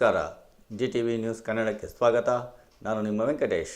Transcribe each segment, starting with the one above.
ನಮಸ್ಕಾರ. G T V news ಕನ್ನಡಕ್ಕೆ ಸ್ವಾಗತ. ನಾನು ನಿಮ್ಮ ವೆಂಕಟೇಶ್.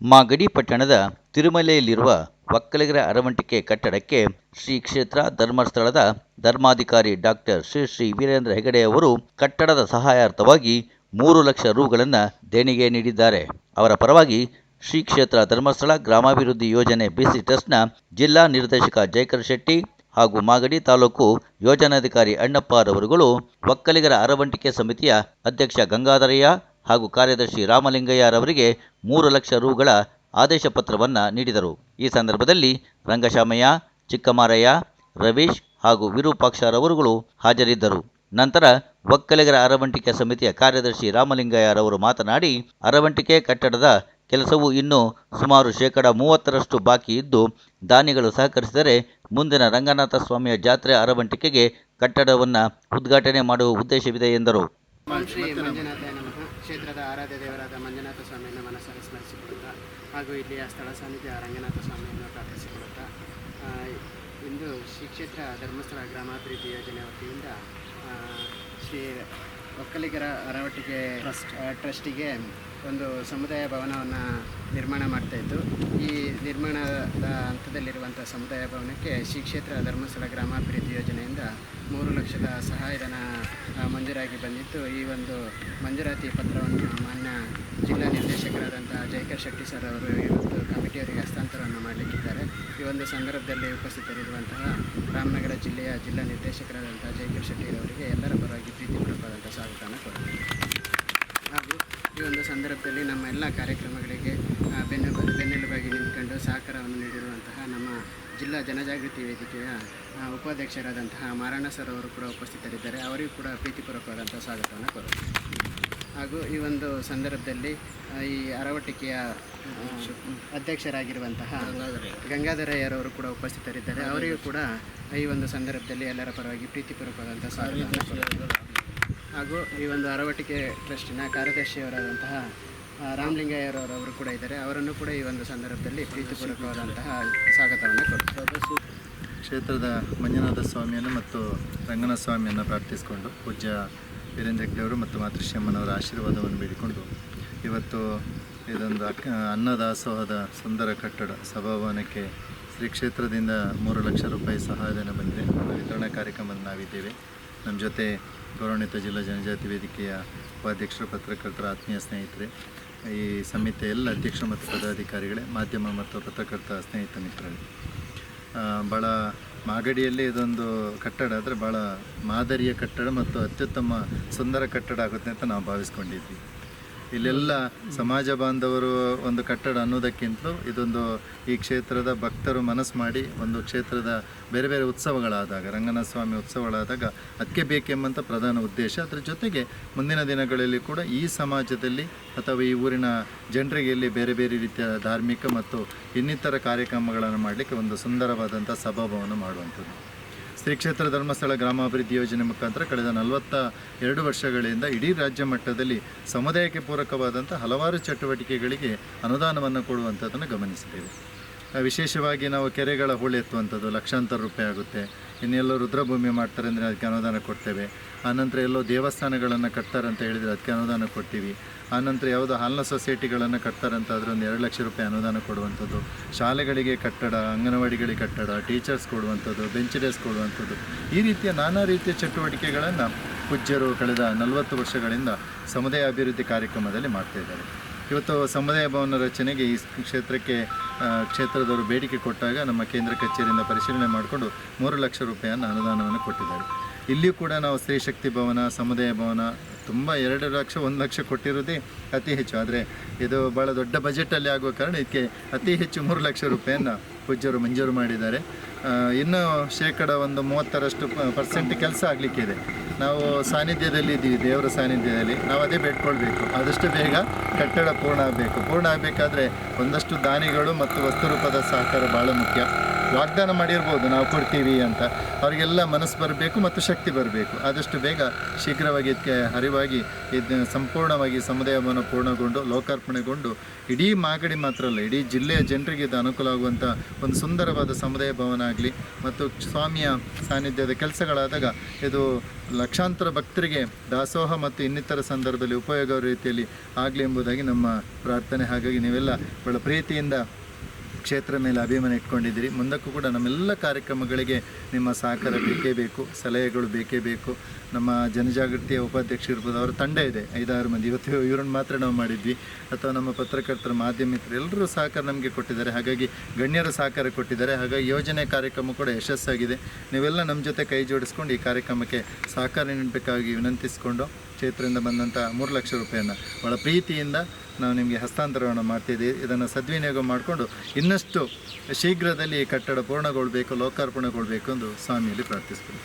ಮಾಗಡಿ ಪಟ್ಟಣದ ತಿರುಮಲೆಯಲ್ಲಿರುವ ಒಕ್ಕಲಿಗರ ಅರವಂಟಿಕೆ ಕಟ್ಟಡಕ್ಕೆ ಶ್ರೀ ಕ್ಷೇತ್ರ ಧರ್ಮಸ್ಥಳದ ಧರ್ಮಾಧಿಕಾರಿ ಡಾಕ್ಟರ್ ಶ್ರೀ ಶ್ರೀ ವೀರೇಂದ್ರ ಹೆಗಡೆ ಅವರು ಕಟ್ಟಡದ ಸಹಾಯಾರ್ಥವಾಗಿ ಮೂರು ಲಕ್ಷ ರುಗಳನ್ನು ದೇಣಿಗೆ ನೀಡಿದ್ದಾರೆ. ಅವರ ಪರವಾಗಿ ಶ್ರೀ ಕ್ಷೇತ್ರ ಧರ್ಮಸ್ಥಳ ಗ್ರಾಮಾಭಿವೃದ್ಧಿ ಯೋಜನೆ ಬಿಸಿ ಟ್ರಸ್ಟ್ನ ಜಿಲ್ಲಾ ನಿರ್ದೇಶಕ ಜಯಕರ್ ಶೆಟ್ಟಿ ಹಾಗೂ ಮಾಗಡಿ ತಾಲೂಕು ಯೋಜನಾಧಿಕಾರಿ ಅಣ್ಣಪ್ಪರವರುಗಳು ಒಕ್ಕಲಿಗರ ಅರವಂಟಿಕೆ ಸಮಿತಿಯ ಅಧ್ಯಕ್ಷ ಗಂಗಾಧರಯ್ಯ ಹಾಗೂ ಕಾರ್ಯದರ್ಶಿ ರಾಮಲಿಂಗಯ್ಯರವರಿಗೆ ಮೂರು ಲಕ್ಷ ರುಗಳ ಆದೇಶ ಪತ್ರವನ್ನು ನೀಡಿದರು. ಈ ಸಂದರ್ಭದಲ್ಲಿ ರಂಗಶಾಮಯ್ಯ, ಚಿಕ್ಕಮಾರಯ್ಯ, ರವೀಶ್ ಹಾಗೂ ವಿರೂಪಾಕ್ಷರವರುಗಳು ಹಾಜರಿದ್ದರು. ನಂತರ ಒಕ್ಕಲಿಗರ ಅರವಂಟಿಕೆ ಸಮಿತಿಯ ಕಾರ್ಯದರ್ಶಿ ರಾಮಲಿಂಗಯ್ಯರವರು ಮಾತನಾಡಿ, ಅರವಂಟಿಕೆ ಕಟ್ಟಡದ ಕೆಲಸವು ಇನ್ನೂ ಸುಮಾರು ಶೇಕಡ ಮೂವತ್ತರಷ್ಟು ಬಾಕಿ ಇದ್ದು, ದಾನಿಗಳು ಸಹಕರಿಸಿದರೆ ಮುಂದಿನ ರಂಗನಾಥ ಸ್ವಾಮಿಯ ಜಾತ್ರೆ ಅರವಂಟಿಕೆಗೆ ಕಟ್ಟಡವನ್ನು ಉದ್ಘಾಟನೆ ಮಾಡುವ ಉದ್ದೇಶವಿದೆ ಎಂದರು. ಕ್ಷೇತ್ರದ ಆರಾಧ್ಯ ದೇವರಾದ ಮಂಜುನಾಥ ಸ್ವಾಮಿಯನ್ನು ಮನಸ್ಸಲ್ಲಿ ಸ್ಮರಿಸಿಕೊಳ್ಳುತ್ತಾ, ಹಾಗೂ ಇಲ್ಲಿಯ ಸ್ಥಳ ಸಾನ್ನಿಧ್ಯ ರಂಗನಾಥ ಸ್ವಾಮಿಯನ್ನು ಪ್ರಾರ್ಥಿಸಿಕೊಳ್ಳುತ್ತಾ ಇಂದು ಶ್ರೀ ಕ್ಷೇತ್ರ ಧರ್ಮಸ್ಥಳ ಗ್ರಾಮಾಭಿವೃದ್ಧಿ ಯೋಜನೆ ವತಿಯಿಂದ ಶ್ರೀ ಒಕ್ಕಲಿಗರ ಅರವಟಿಗೆ ಟ್ರಸ್ಟ್ ಟ್ರಸ್ಟಿಗೆ ಒಂದು ಸಮುದಾಯ ಭವನವನ್ನು ನಿರ್ಮಾಣ ಮಾಡ್ತಾಯಿತ್ತು ಈ ನಿರ್ಮಾಣದ ಹಂತದಲ್ಲಿರುವಂಥ ಸಮುದಾಯ ಭವನಕ್ಕೆ ಶ್ರೀ ಕ್ಷೇತ್ರ ಧರ್ಮಸ್ಥಳ ಗ್ರಾಮಾಭಿವೃದ್ಧಿ ಯೋಜನೆಯಿಂದ ಮೂರು ಲಕ್ಷದ ಸಹಾಯಧನ ಮಂಜೂರಾಗಿ ಬಂದಿತ್ತು. ಈ ಒಂದು ಮಂಜೂರಾತಿ ಪತ್ರವನ್ನು ಮಾನ್ಯ ಜಿಲ್ಲಾ ನಿರ್ದೇಶಕರಾದಂಥ ಜಯಕರ್ ಶೆಟ್ಟಿ ಸರ್ ಅವರು ಇವತ್ತು ಕಮಿಟಿಯವರಿಗೆ ಹಸ್ತಾಂತರವನ್ನು ಮಾಡಲಿಕ್ಕಿದ್ದಾರೆ. ಈ ಒಂದು ಸಂದರ್ಭದಲ್ಲಿ ಉಪಸ್ಥಿತರಿರುವಂತಹ ರಾಮನಗರ ಜಿಲ್ಲೆಯ ಜಿಲ್ಲಾ ನಿರ್ದೇಶಕರಾದಂಥ ಜಯಕರ್ ಶೆಟ್ಟಿ ಅವರಿಗೆ ಎಲ್ಲರ ಪರವಾಗಿ ಪ್ರೀತಿಪೂರ್ವಕವಾದಂಥ ಸ್ವಾಗತವನ್ನು ಕೊಡ್ತೀನಿ ಒಂದು ಸಂದರ್ಭದಲ್ಲಿ ನಮ್ಮ ಎಲ್ಲ ಕಾರ್ಯಕ್ರಮಗಳಿಗೆ ಬೆನ್ನು ಬೆನ್ನೆಲುಬಾಗಿ ನಿಂತ್ಕೊಂಡು ಸಹಕಾರವನ್ನು ನೀಡಿರುವಂತಹ ನಮ್ಮ ಜಿಲ್ಲಾ ಜನಜಾಗೃತಿ ವೇದಿಕೆಯ ಉಪಾಧ್ಯಕ್ಷರಾದಂತಹ ಮಾರಾಣ ಸರ್ ಅವರು ಕೂಡ ಉಪಸ್ಥಿತರಿದ್ದಾರೆ. ಅವರಿಗೂ ಕೂಡ ಪ್ರೀತಿಪೂರ್ವಕವಾದಂಥ ಸ್ವಾಗತವನ್ನು ಕೋರುತ್ತೇನೆ. ಹಾಗೂ ಈ ಒಂದು ಸಂದರ್ಭದಲ್ಲಿ ಈ ಅರವಟಿಕೆಯ ಅಧ್ಯಕ್ಷರಾಗಿರುವಂತಹ ಗಂಗಾಧರಯ್ಯರವರು ಕೂಡ ಉಪಸ್ಥಿತರಿದ್ದಾರೆ. ಅವರಿಗೂ ಕೂಡ ಈ ಒಂದು ಸಂದರ್ಭದಲ್ಲಿ ಎಲ್ಲರ ಪರವಾಗಿ ಪ್ರೀತಿಪೂರ್ವಕವಾದಂಥ ಸ್ವಾಗತ ಹಾಗೂ ಈ ಒಂದು ಅರವಟಿಕೆ ಟ್ರಸ್ಟಿನ ಕಾರ್ಯದರ್ಶಿಯವರಾದಂತಹ ರಾಮಲಿಂಗಯ್ಯರವರು ಕೂಡ ಇದ್ದಾರೆ. ಅವರನ್ನು ಕೂಡ ಈ ಒಂದು ಸಂದರ್ಭದಲ್ಲಿ ಪ್ರೀತಿಪೂರ್ವಕವಾದಂತಹ ಸ್ವಾಗತವನ್ನು ಕೊಡ್ತಾರೆ ಕ್ಷೇತ್ರದ ಮಂಜುನಾಥ ಸ್ವಾಮಿಯನ್ನು ಮತ್ತು ರಂಗನಾಥ ಸ್ವಾಮಿಯನ್ನು ಪ್ರಾರ್ಥಿಸಿಕೊಂಡು ಪೂಜ್ಯ ವೀರೇಂದ್ರ ಹೆಗ್ಡೆಯವರು ಮತ್ತು ಮಾತೃಶ್ಯಮ್ಮನವರ ಆಶೀರ್ವಾದವನ್ನು ಬೇಡಿಕೊಂಡು ಇವತ್ತು ಇದೊಂದು ಅಕ್ಕ, ಅನ್ನದಾಸೋಹದ ಸುಂದರ ಕಟ್ಟಡ ಸಭಾಭವನಕ್ಕೆ ಶ್ರೀ ಕ್ಷೇತ್ರದಿಂದ ಮೂರು ಲಕ್ಷ ರೂಪಾಯಿ ಸಹಾಯಧನ ಬಂದಿದೆ. ವಿತರಣಾ ಕಾರ್ಯಕ್ರಮದಲ್ಲಿ ನಾವಿದ್ದೇವೆ. ನಮ್ಮ ಜೊತೆ ಗೌರವಾನ್ವಿತ ಜಿಲ್ಲಾ ಜನಜಾತಿ ವೇದಿಕೆಯ ಉಪಾಧ್ಯಕ್ಷರು, ಪತ್ರಕರ್ತರ ಆತ್ಮೀಯ ಸ್ನೇಹಿತರೆ, ಈ ಸಮಿತಿಯ ಎಲ್ಲ ಅಧ್ಯಕ್ಷರು ಮತ್ತು ಪದಾಧಿಕಾರಿಗಳೇ, ಮಾಧ್ಯಮ ಮತ್ತು ಪತ್ರಕರ್ತ ಸ್ನೇಹಿತ ಮಿತ್ರರೇ. ಭಾಳ ಮಾಗಡಿಯಲ್ಲಿ ಇದೊಂದು ಕಟ್ಟಡ, ಆದರೆ ಭಾಳ ಮಾದರಿಯ ಕಟ್ಟಡ ಮತ್ತು ಅತ್ಯುತ್ತಮ ಸುಂದರ ಕಟ್ಟಡ ಆಗುತ್ತೆ ಅಂತ ನಾವು ಭಾವಿಸ್ಕೊಂಡಿದ್ವಿ. ಇಲ್ಲೆಲ್ಲ ಸಮಾಜ ಬಾಂಧವರು ಒಂದು ಕಟ್ಟಡ ಅನ್ನೋದಕ್ಕಿಂತಲೂ ಇದೊಂದು ಈ ಕ್ಷೇತ್ರದ ಭಕ್ತರು ಮನಸ್ಸು ಮಾಡಿ ಒಂದು ಕ್ಷೇತ್ರದ ಬೇರೆ ಬೇರೆ ಉತ್ಸವಗಳಾದಾಗ ರಂಗನಾಥ ಸ್ವಾಮಿ ಉತ್ಸವಗಳಾದಾಗ ಅದಕ್ಕೆ ಬೇಕೆಂಬಂಥ ಪ್ರಧಾನ ಉದ್ದೇಶ. ಅದರ ಜೊತೆಗೆ ಮುಂದಿನ ದಿನಗಳಲ್ಲಿ ಕೂಡ ಈ ಸಮಾಜದಲ್ಲಿ ಅಥವಾ ಈ ಊರಿನ ಜನರಿಗೆ ಇಲ್ಲಿ ಬೇರೆ ಬೇರೆ ರೀತಿಯ ಧಾರ್ಮಿಕ ಮತ್ತು ಇನ್ನಿತರ ಕಾರ್ಯಕ್ರಮಗಳನ್ನು ಮಾಡಲಿಕ್ಕೆ ಒಂದು ಸುಂದರವಾದಂಥ ಸಭಾಭವನ ಮಾಡುವಂಥದ್ದು. ಶ್ರೀ ಕ್ಷೇತ್ರ ಧರ್ಮಸ್ಥಳ ಗ್ರಾಮಾಭಿವೃದ್ಧಿ ಯೋಜನೆ ಮುಖಾಂತರ ಕಳೆದ ನಲವತ್ತ ಎರಡು ವರ್ಷಗಳಿಂದ ಇಡೀ ರಾಜ್ಯ ಮಟ್ಟದಲ್ಲಿ ಸಮುದಾಯಕ್ಕೆ ಪೂರಕವಾದಂಥ ಹಲವಾರು ಚಟುವಟಿಕೆಗಳಿಗೆ ಅನುದಾನವನ್ನು ಕೊಡುವಂಥದ್ದನ್ನು ಗಮನಿಸಿದ್ದೇವೆ. ವಿಶೇಷವಾಗಿ ನಾವು ಕೆರೆಗಳ ಹೂಳೆತ್ತುವಂಥದ್ದು ಲಕ್ಷಾಂತರ ರೂಪಾಯಿ ಆಗುತ್ತೆ. ಇನ್ನೆಲ್ಲೋ ರುದ್ರಭೂಮಿ ಮಾಡ್ತಾರೆ ಅಂದರೆ ಅದಕ್ಕೆ ಅನುದಾನ ಕೊಡ್ತೇವೆ. ಆನಂತರ ಎಲ್ಲೋ ದೇವಸ್ಥಾನಗಳನ್ನು ಕಟ್ತಾರೆ ಅಂತ ಹೇಳಿದರೆ ಅದಕ್ಕೆ ಅನುದಾನ ಕೊಡ್ತೀವಿ. ಆನಂತರ ಯಾವುದೋ ಹಾಲಿನ ಸೊಸೈಟಿಗಳನ್ನು ಕಟ್ತಾರಂತ ಅಂತ ಆದರೆ ಒಂದು ಎರಡು ಲಕ್ಷ ರೂಪಾಯಿ ಅನುದಾನ ಕೊಡುವಂಥದ್ದು. ಶಾಲೆಗಳಿಗೆ ಕಟ್ಟಡ, ಅಂಗನವಾಡಿಗಳಿಗೆ ಕಟ್ಟಡ, ಟೀಚರ್ಸ್ ಕೊಡುವಂಥದ್ದು, ಬೆಂಚ್ ಡೆಸ್ಕ್ ಕೊಡುವಂಥದ್ದು. ಈ ರೀತಿಯ ನಾನಾ ರೀತಿಯ ಚಟುವಟಿಕೆಗಳನ್ನು ಪೂಜ್ಯರು ಕಳೆದ ನಲವತ್ತು ವರ್ಷಗಳಿಂದ ಸಮುದಾಯ ಅಭಿವೃದ್ಧಿ ಕಾರ್ಯಕ್ರಮದಲ್ಲಿ ಮಾಡ್ತಾ ಇದ್ದಾರೆ. ಇವತ್ತು ಸಮುದಾಯ ಭವನ ರಚನೆಗೆ ಈ ಕ್ಷೇತ್ರಕ್ಕೆ ಕ್ಷೇತ್ರದವರು ಬೇಡಿಕೆ ಕೊಟ್ಟಾಗ ನಮ್ಮ ಕೇಂದ್ರ ಕಚೇರಿಯಿಂದ ಪರಿಶೀಲನೆ ಮಾಡಿಕೊಂಡು ಮೂರು ಲಕ್ಷ ರೂಪಾಯಿಯನ್ನು ಅನುದಾನವನ್ನು ಕೊಟ್ಟಿದ್ದಾರೆ. ಇಲ್ಲಿಯೂ ಕೂಡ ನಾವು ಸ್ತ್ರೀ ಶಕ್ತಿ ಭವನ, ಸಮುದಾಯ ಭವನ, ತುಂಬ ಎರಡು ಲಕ್ಷ, ಒಂದು ಲಕ್ಷ ಕೊಟ್ಟಿರೋದೇ ಅತಿ ಹೆಚ್ಚು. ಆದರೆ ಇದು ಭಾಳ ದೊಡ್ಡ ಬಜೆಟಲ್ಲಿ ಆಗುವ ಕಾರಣ ಇದಕ್ಕೆ ಅತಿ ಹೆಚ್ಚು ಮೂರು ಲಕ್ಷ ರೂಪಾಯಿಯನ್ನು ಪೂಜ್ಯರು ಮಂಜೂರು ಮಾಡಿದ್ದಾರೆ. ಇನ್ನು ಶೇಕಡ ಒಂದು ಮೂವತ್ತರಷ್ಟು ಪರ್ಸೆಂಟ್ ಕೆಲಸ ಆಗಲಿಕ್ಕಿದೆ. ನಾವು ಸಾನ್ನಿಧ್ಯದಲ್ಲಿ ಇದ್ದೀವಿ, ದೇವರ ಸಾನ್ನಿಧ್ಯದಲ್ಲಿ. ನಾವು ಅದೇ ಬೇಡ್ಕೊಳ್ಬೇಕು. ಆದಷ್ಟು ಬೇಗ ಕಟ್ಟಡ ಪೂರ್ಣ ಆಗಬೇಕು. ಪೂರ್ಣ ಆಗಬೇಕಾದ್ರೆ ಒಂದಷ್ಟು ದಾನಿಗಳು ಮತ್ತು ವಸ್ತು ರೂಪದ ಸಹಕಾರ ಭಾಳ ಮುಖ್ಯ. ವಾಗ್ದಾನ ಮಾಡಿರ್ಬೋದು, ನಾವು ಕೊಡ್ತೀವಿ ಅಂತ. ಅವರಿಗೆಲ್ಲ ಮನಸ್ಸು ಬರಬೇಕು ಮತ್ತು ಶಕ್ತಿ ಬರಬೇಕು. ಆದಷ್ಟು ಬೇಗ ಶೀಘ್ರವಾಗಿ ಇದಕ್ಕೆ ಹರಿವಾಗಿ ಇದು ಸಂಪೂರ್ಣವಾಗಿ ಸಮುದಾಯ ಭವನ ಪೂರ್ಣಗೊಂಡು, ಲೋಕಾರ್ಪಣೆಗೊಂಡು, ಇಡೀ ಮಾಗಡಿ ಮಾತ್ರ ಅಲ್ಲ, ಇಡೀ ಜಿಲ್ಲೆಯ ಜನರಿಗೆ ಇದು ಅನುಕೂಲ ಆಗುವಂಥ ಒಂದು ಸುಂದರವಾದ ಸಮುದಾಯ ಭವನ ಆಗಲಿ ಮತ್ತು ಸ್ವಾಮಿಯ ಸಾನ್ನಿಧ್ಯದ ಕೆಲಸಗಳಾದಾಗ ಇದು ಲಕ್ಷಾಂತರ ಭಕ್ತರಿಗೆ ದಾಸೋಹ ಮತ್ತು ಇನ್ನಿತರ ಸಂದರ್ಭದಲ್ಲಿ ಉಪಯೋಗ ರೀತಿಯಲ್ಲಿ ಆಗಲಿ ಎಂಬುದಾಗಿ ನಮ್ಮ ಪ್ರಾರ್ಥನೆ. ಹಾಗಾಗಿ ನೀವೆಲ್ಲ ಬಹಳ ಪ್ರೀತಿಯಿಂದ ಕ್ಷೇತ್ರ ಮೇಲೆ ಅಭಿಮಾನ ಇಟ್ಕೊಂಡಿದ್ದೀರಿ. ಮುಂದಕ್ಕೂ ಕೂಡ ನಮ್ಮೆಲ್ಲ ಕಾರ್ಯಕ್ರಮಗಳಿಗೆ ನಿಮ್ಮ ಸಹಕಾರ ಬೇಕೇ ಬೇಕು, ಸಲಹೆಗಳು ಬೇಕೇ ಬೇಕು. ನಮ್ಮ ಜನಜಾಗೃತಿಯ ಉಪಾಧ್ಯಕ್ಷ ಇರ್ಬೋದು, ಅವರ ತಂಡ ಇದೆ. ಐದಾರು ಮಂದಿ. ಇವತ್ತು ಇವರನ್ನು ಮಾತ್ರ ನಾವು ಮಾಡಿದ್ವಿ. ಅಥವಾ ನಮ್ಮ ಪತ್ರಕರ್ತರ ಮಾಧ್ಯಮಿಕರು ಎಲ್ಲರೂ ಸಹಕಾರ ನಮಗೆ ಕೊಟ್ಟಿದ್ದಾರೆ. ಹಾಗಾಗಿ ಗಣ್ಯರ ಸಹಕಾರ ಕೊಟ್ಟಿದ್ದಾರೆ. ಹಾಗಾಗಿ ಯೋಜನೆ ಕಾರ್ಯಕ್ರಮ ಕೂಡ ಯಶಸ್ಸಾಗಿದೆ. ನೀವೆಲ್ಲ ನಮ್ಮ ಜೊತೆ ಕೈ ಜೋಡಿಸ್ಕೊಂಡು ಈ ಕಾರ್ಯಕ್ರಮಕ್ಕೆ ಸಹಕಾರ ನೀಡಬೇಕಾಗಿ ವಿನಂತಿಸಿಕೊಂಡು ಕ್ಷೇತ್ರದಿಂದ ಬಂದಂಥ ಮೂರು ಲಕ್ಷ ರೂಪಾಯಿಯನ್ನು ಭಾಳ ಪ್ರೀತಿಯಿಂದ ನಾವು ನಿಮಗೆ ಹಸ್ತಾಂತರವನ್ನು ಮಾಡ್ತಿದ್ದೀವಿ ಇದನ್ನು ಸದ್ವಿನಿಯೋಗ ಮಾಡಿಕೊಂಡು ಇನ್ನಷ್ಟು ಶೀಘ್ರದಲ್ಲಿ ಕಟ್ಟಡ ಪೂರ್ಣಗೊಳ್ಳಬೇಕು ಲೋಕಾರ್ಪಣೆಗೊಳ್ಳಬೇಕು ಎಂದು ಸ್ವಾಮಿಯಲ್ಲಿ ಪ್ರಾರ್ಥಿಸ್ತೀನಿ.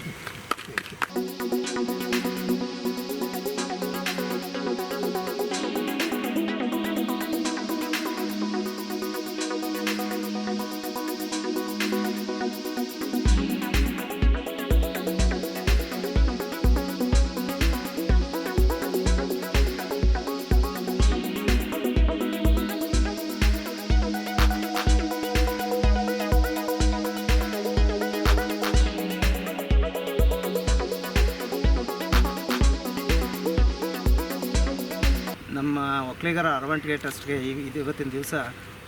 ಒಕ್ಕಲಿಗರ ಅರವಂಟಿಗೆ ಟ್ರಸ್ಟ್ಗೆ ಈಗ ಇದು ಇವತ್ತಿನ ದಿವಸ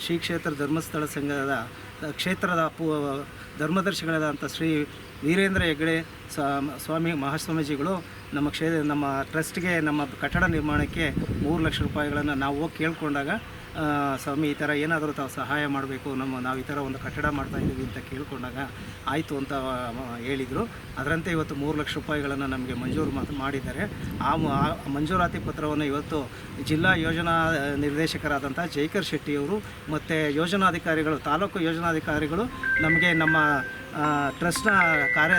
ಶ್ರೀ ಕ್ಷೇತ್ರ ಧರ್ಮಸ್ಥಳ ಸಂಘದ ಕ್ಷೇತ್ರದ ಪೂ ಧರ್ಮದರ್ಶಿಗಳಾದಂಥ ಶ್ರೀ ವೀರೇಂದ್ರ ಹೆಗ್ಡೆ ಸ್ವಾ- ಸ್ವಾಮಿ ಮಹಾಸ್ವಾಮೀಜಿಗಳು ನಮ್ಮ ಕ್ಷೇತ್ರ ನಮ್ಮ ಟ್ರಸ್ಟ್ಗೆ ನಮ್ಮ ಕಟ್ಟಡ ನಿರ್ಮಾಣಕ್ಕೆ ಮೂರು ಲಕ್ಷ ರೂಪಾಯಿಗಳನ್ನು ನಾವು ಹೋಗಿ ಕೇಳ್ಕೊಂಡಾಗ ಸ್ವಾಮಿ, ಈ ಥರ ಏನಾದರೂ ತಾವು ಸಹಾಯ ಮಾಡಬೇಕು, ನಮ್ಮ ನಾವು ಈ ಥರ ಒಂದು ಕಟ್ಟಡ ಮಾಡ್ತಾ ಇದ್ದೀವಿ ಅಂತ ಕೇಳಿಕೊಂಡಾಗ ಆಯಿತು ಅಂತ ಹೇಳಿದರು. ಅದರಂತೆ ಇವತ್ತು ಮೂರು ಲಕ್ಷ ರೂಪಾಯಿಗಳನ್ನು ನಮಗೆ ಮಂಜೂರು ಮಾಡಿದ್ದಾರೆ. ಆ ಮಂಜೂರಾತಿ ಪತ್ರವನ್ನು ಇವತ್ತು ಜಿಲ್ಲಾ ಯೋಜನಾ ನಿರ್ದೇಶಕರಾದಂಥ ಜೈಕರ್ ಶೆಟ್ಟಿಯವರು ಮತ್ತು ಯೋಜನಾಧಿಕಾರಿಗಳು, ತಾಲೂಕು ಯೋಜನಾಧಿಕಾರಿಗಳು ನಮಗೆ ನಮ್ಮ ಟ್ರಸ್ಟ್ನ ಕಾರ್ಯ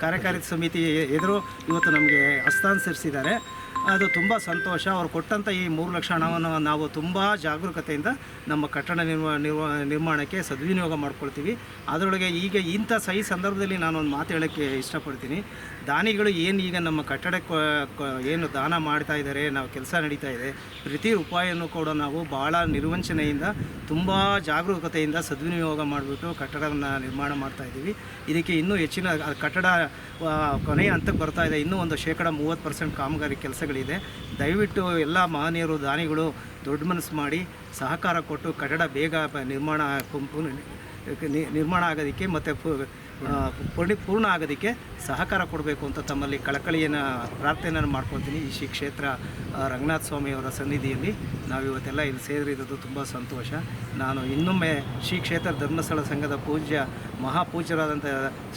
ಕಾರ್ಯಕಾರಿ ಸಮಿತಿ ಎದುರು ಇವತ್ತು ನಮಗೆ ಹಸ್ತಾಂತರಿಸಿದ್ದಾರೆ ಅದು ತುಂಬ ಸಂತೋಷ. ಅವ್ರು ಕೊಟ್ಟಂಥ ಈ ಮೂರು ಲಕ್ಷ ಹಣವನ್ನು ನಾವು ತುಂಬ ಜಾಗರೂಕತೆಯಿಂದ ನಮ್ಮ ಕಟ್ಟಡ ನಿರ್ಮ, ನಿರ್ವ, ನಿರ್ಮಾಣಕ್ಕೆ ಸದ್ವಿನಿಯೋಗ ಮಾಡ್ಕೊಳ್ತೀವಿ. ಅದರೊಳಗೆ ಈಗ ಇಂಥ ಸಹಿ ಸಂದರ್ಭದಲ್ಲಿ ನಾನು ಒಂದು ಮಾತು ಹೇಳೋಕ್ಕೆ ಇಷ್ಟಪಡ್ತೀನಿ. ದಾನಿಗಳು ಏನು ಈಗ ನಮ್ಮ ಕಟ್ಟಡಕ್ಕೆ ಏನು ದಾನ ಮಾಡ್ತಾ ಇದ್ದಾರೆ, ನಾವು ಕೆಲಸ ನಡೀತಾ ಇದೆ, ಪ್ರತಿ ರೂಪಾಯಿಯನ್ನು ಕೂಡ ನಾವು ಭಾಳ ನಿರ್ವಂಚನೆಯಿಂದ, ತುಂಬ ಜಾಗರೂಕತೆಯಿಂದ ಸದ್ವಿನಿಯೋಗ ಮಾಡಿಬಿಟ್ಟು ಕಟ್ಟಡವನ್ನು ನಿರ್ಮಾಣ ಮಾಡ್ತಾ ಇದ್ದೀವಿ. ಇದಕ್ಕೆ ಇನ್ನೂ ಹೆಚ್ಚಿನ, ಕಟ್ಟಡ ಕೊನೆಯ ಹಂತಕ್ಕೆ ಬರ್ತಾ ಇದೆ. ಇನ್ನೂ ಒಂದು ಶೇಕಡ ಮೂವತ್ತು ಪರ್ಸೆಂಟ್ ಕಾಮಗಾರಿ ಕೆಲಸಗಳಿದೆ ದಯವಿಟ್ಟು ಎಲ್ಲ ಮಹನೀಯರು, ದಾನಿಗಳು ದೊಡ್ಡ ಮನಸ್ಸು ಮಾಡಿ ಸಹಕಾರ ಕೊಟ್ಟು ಕಟ್ಟಡ ಬೇಗ ನಿರ್ಮಾಣ ನಿರ್ಮಾಣ ಆಗೋದಕ್ಕೆ ಮತ್ತು ಪೂರ್ಣ ಪೂರ್ಣ ಆಗೋದಕ್ಕೆ ಸಹಕಾರ ಕೊಡಬೇಕು ಅಂತ ತಮ್ಮಲ್ಲಿ ಕಳಕಳಿಯನ್ನು ಪ್ರಾರ್ಥನೆಯನ್ನು ಮಾಡ್ಕೊತೀನಿ ಈ ಶ್ರೀ ಕ್ಷೇತ್ರ ರಂಗನಾಥ ಸ್ವಾಮಿಯವರ ಸನ್ನಿಧಿಯಲ್ಲಿ ನಾವು ಇವತ್ತೆಲ್ಲ ಇಲ್ಲಿ ಸೇರಿರೋದು ತುಂಬ ಸಂತೋಷ. ನಾನು ಇನ್ನೊಮ್ಮೆ ಶ್ರೀ ಕ್ಷೇತ್ರ ಧರ್ಮಸ್ಥಳ ಸಂಘದ ಪೂಜ್ಯ ಮಹಾಪೂಜ್ಯರಾದಂಥ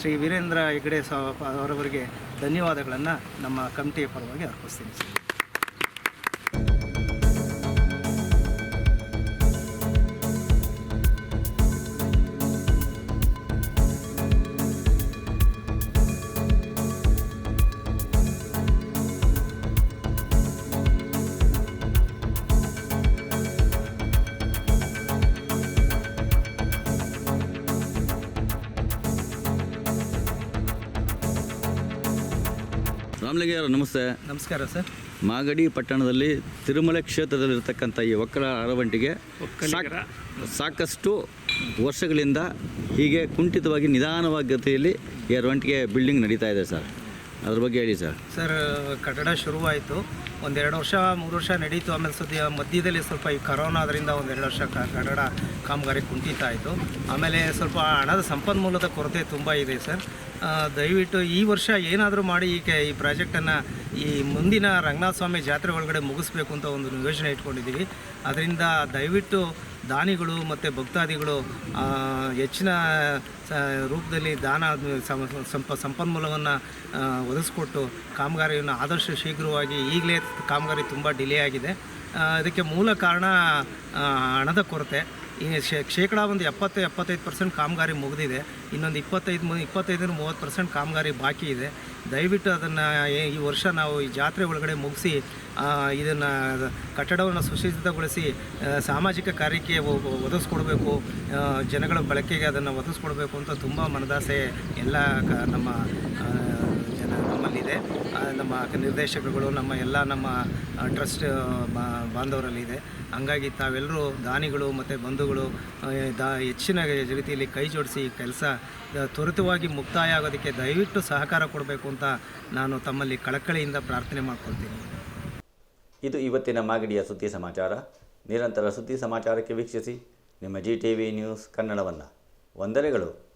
ಶ್ರೀ ವೀರೇಂದ್ರ ಹೆಗ್ಡೆ ಸ್ವ ಅವರವರಿಗೆ ಧನ್ಯವಾದಗಳನ್ನು ನಮ್ಮ ಕಮಿಟಿಯ ಪರವಾಗಿ ಅರ್ಪಿಸ್ತೀನಿ. ರಾಮಲಿಂಗಯ್ಯರ ನಮಸ್ತೆ. ನಮಸ್ಕಾರ ಸರ್. ಮಾಗಡಿ ಪಟ್ಟಣದಲ್ಲಿ ತಿರುಮಲೆ ಕ್ಷೇತ್ರದಲ್ಲಿರ್ತಕ್ಕಂಥ ಈ ಒಕ್ಕಲ ಅರವಂಟಿಗೆ ಸಾಕ್- ಸಾಕಷ್ಟು ವರ್ಷಗಳಿಂದ ಹೀಗೆ ಕುಂಠಿತವಾಗಿ ನಿಧಾನವಾಗಿ ಗತಿಯಲ್ಲಿ ಈ ಅರವಂಟಿಗೆ ಬಿಲ್ಡಿಂಗ್ ನಡೀತಾ ಇದೆ ಸರ್. ಅದ್ರ ಬಗ್ಗೆ ಹೇಳಿ ಸರ್. ಸರ್ ಕಟ್ಟಡ ಶುರುವಾಯಿತು. ಒಂದೆರಡು ವರ್ಷ, ಮೂರು ವರ್ಷ ನಡೀತು. ಆಮೇಲೆ ಸದ್ಯ ಮಧ್ಯದಲ್ಲಿ ಸ್ವಲ್ಪ ಈ ಕರೋನಾ ಅದರಿಂದ ಒಂದೆರಡು ವರ್ಷ ಕಟ್ಟಡ ಕಾಮಗಾರಿ ಕುಂಠಿತ ಆಯಿತು ಆಮೇಲೆ ಸ್ವಲ್ಪ ಹಣದ ಸಂಪನ್ಮೂಲದ ಕೊರತೆ ತುಂಬ ಇದೆ ಸರ್. ದಯವಿಟ್ಟು ಈ ವರ್ಷ ಏನಾದರೂ ಮಾಡಿ ಈ ಈ ಪ್ರಾಜೆಕ್ಟನ್ನು ಈ ಮುಂದಿನ ರಂಗನಾಥ ಸ್ವಾಮಿ ಜಾತ್ರೆ ಒಳಗಡೆ ಮುಗಿಸ್ಬೇಕು ಅಂತ ಒಂದು ಯೋಜನೆ ಇಟ್ಕೊಂಡಿದ್ದೀವಿ. ಅದರಿಂದ ದಯವಿಟ್ಟು ದಾನಿಗಳು ಮತ್ತು ಭಕ್ತಾದಿಗಳು ಹೆಚ್ಚಿನ ರೂಪದಲ್ಲಿ ದಾನ ಸಂಪ, ಸಂಪನ್ಮೂಲವನ್ನು ಒದಗಿಸ್ಕೊಟ್ಟು ಕಾಮಗಾರಿಯನ್ನು ಆದಷ್ಟು ಶೀಘ್ರವಾಗಿ, ಈಗಲೇ ಕಾಮಗಾರಿ ತುಂಬ ಡಿಲೇ ಆಗಿದೆ. ಇದಕ್ಕೆ ಮೂಲ ಕಾರಣ ಹಣದ ಕೊರತೆ. ಈ ಶೇಕಡ ಒಂದು ಎಪ್ಪತ್ತು, ಎಪ್ಪತ್ತೈದು ಪರ್ಸೆಂಟ್ ಕಾಮಗಾರಿ ಮುಗಿದಿದೆ. ಇನ್ನೊಂದು ಇಪ್ಪತ್ತೈದು, ಇಪ್ಪತ್ತೈದರಿಂದ ಮೂವತ್ತು ಪರ್ಸೆಂಟ್ ಕಾಮಗಾರಿ ಬಾಕಿ ಇದೆ. ದಯವಿಟ್ಟು ಅದನ್ನು ಈ ವರ್ಷ ನಾವು ಈ ಜಾತ್ರೆ ಒಳಗಡೆ ಮುಗಿಸಿ ಇದನ್ನು ಕಟ್ಟಡವನ್ನು ಸುಸಜ್ಜಿತಗೊಳಿಸಿ ಸಾಮಾಜಿಕ ಕಾರ್ಯಕ್ಕೆ ಒದಗಿಸ್ಕೊಡ್ಬೇಕು ಜನಗಳ ಬಳಕೆಗೆ ಅದನ್ನು ಒದಗಿಸ್ಕೊಡ್ಬೇಕು ಅಂತ ತುಂಬ ಮನದಾಸೆ ಎಲ್ಲ ನಮ್ಮ ನಮ್ಮಲ್ಲಿದೆ. ನಮ್ಮ ನಿರ್ದೇಶಕರುಗಳು, ನಮ್ಮ ಎಲ್ಲ ನಮ್ಮ ಟ್ರಸ್ಟ್ ಬಾಂಧವರಲ್ಲಿದೆ. ಹಂಗಾಗಿ ತಾವೆಲ್ಲರೂ ದಾನಿಗಳು ಮತ್ತು ಬಂಧುಗಳು ದಾ, ಹೆಚ್ಚಿನ ರೀತಿಯಲ್ಲಿ ಕೈ ಜೋಡಿಸಿ ಕೆಲಸ ತ್ವರಿತವಾಗಿ ಮುಕ್ತಾಯ ಆಗೋದಕ್ಕೆ ದಯವಿಟ್ಟು ಸಹಕಾರ ಕೊಡಬೇಕು ಅಂತ ನಾನು ತಮ್ಮಲ್ಲಿ ಕಳಕಳಿಯಿಂದ ಪ್ರಾರ್ಥನೆ ಮಾಡ್ಕೊಳ್ತೀನಿ. ಇದು ಇವತ್ತಿನ ಮಾಗಡಿಯ ಸುದ್ದಿ ಸಮಾಚಾರ. ನಿರಂತರ ಸುದ್ದಿ ಸಮಾಚಾರಕ್ಕೆ ವೀಕ್ಷಿಸಿ. ನಿಮ್ಮ ಜಿ ಟಿ ವಿ ನ್ಯೂಸ್ ಕನ್ನಡವನ್ನು. ವಂದನೆಗಳು.